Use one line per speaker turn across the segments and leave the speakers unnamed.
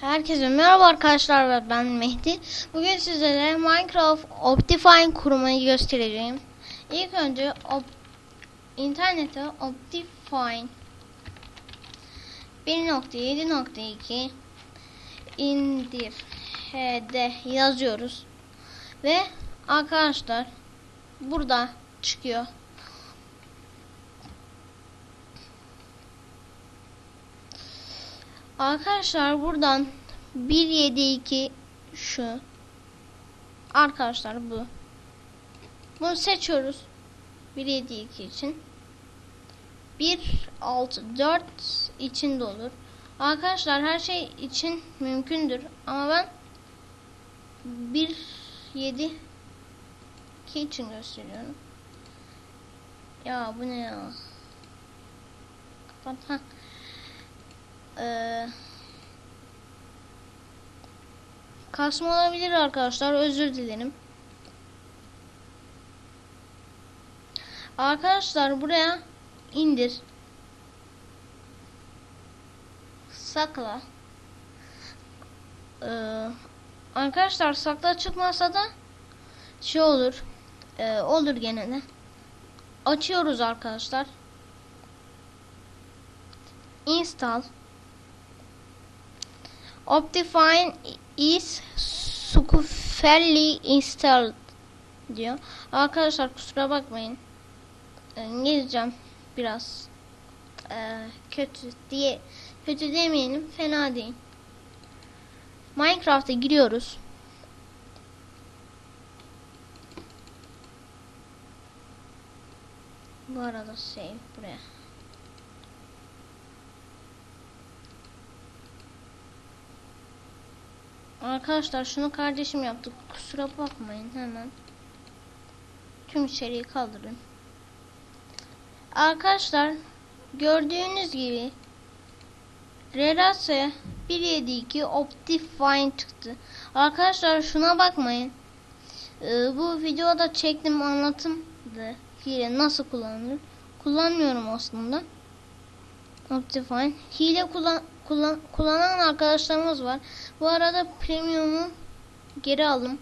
Herkese merhaba arkadaşlar ve ben Mehdi. Bugün sizlere Minecraft Optifine kurmayı göstereceğim. İlk önce op internete Optifine 1.7.2 indir hd yazıyoruz ve arkadaşlar burada çıkıyor. Arkadaşlar buradan 172 şu. Arkadaşlar bu. Bunu seçiyoruz. 172 için. 164 için de olur. Arkadaşlar her şey için mümkündür ama ben 172 için gösteriyorum. Ya bu ne ya? Kapat. Heh. Ee, kasma olabilir arkadaşlar. Özür dilerim. Arkadaşlar buraya indir. Sakla. Ee, arkadaşlar sakla çıkmasa da şey olur. Ee, olur gene de. Açıyoruz arkadaşlar. Install. Optifine is successfully installed diyor. Arkadaşlar kusura bakmayın. İngilizcem biraz e, kötü diye kötü demeyelim fena değil. Minecraft'a giriyoruz. Bu arada save buraya. Arkadaşlar şunu kardeşim yaptı. Kusura bakmayın hemen. Tüm içeriği kaldırın. Arkadaşlar gördüğünüz gibi Relase 172 Optifine çıktı. Arkadaşlar şuna bakmayın. Ee, bu videoda çektim anlatımdı. Hile nasıl kullanılır. Kullanmıyorum aslında. Optifine. Hile kullan, kullan, kullanan arkadaşlarımız var. Bu arada premium'u geri aldım.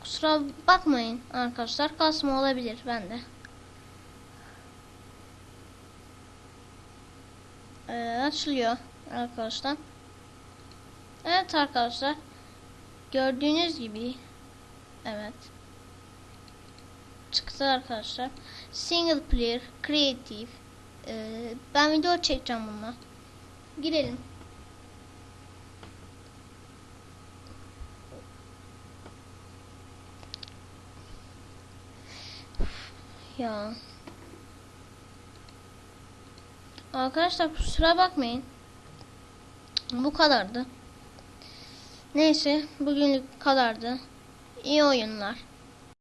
Kusura bakmayın arkadaşlar. Kasma olabilir bende. Ee, açılıyor arkadaşlar. Evet arkadaşlar. Gördüğünüz gibi evet çıktı arkadaşlar. Single player, creative. Ee, ben video çekeceğim bununla. Girelim. Ya. Arkadaşlar kusura bakmayın. Bu kadardı. Neyse bugünlük kadardı. İyi oyunlar.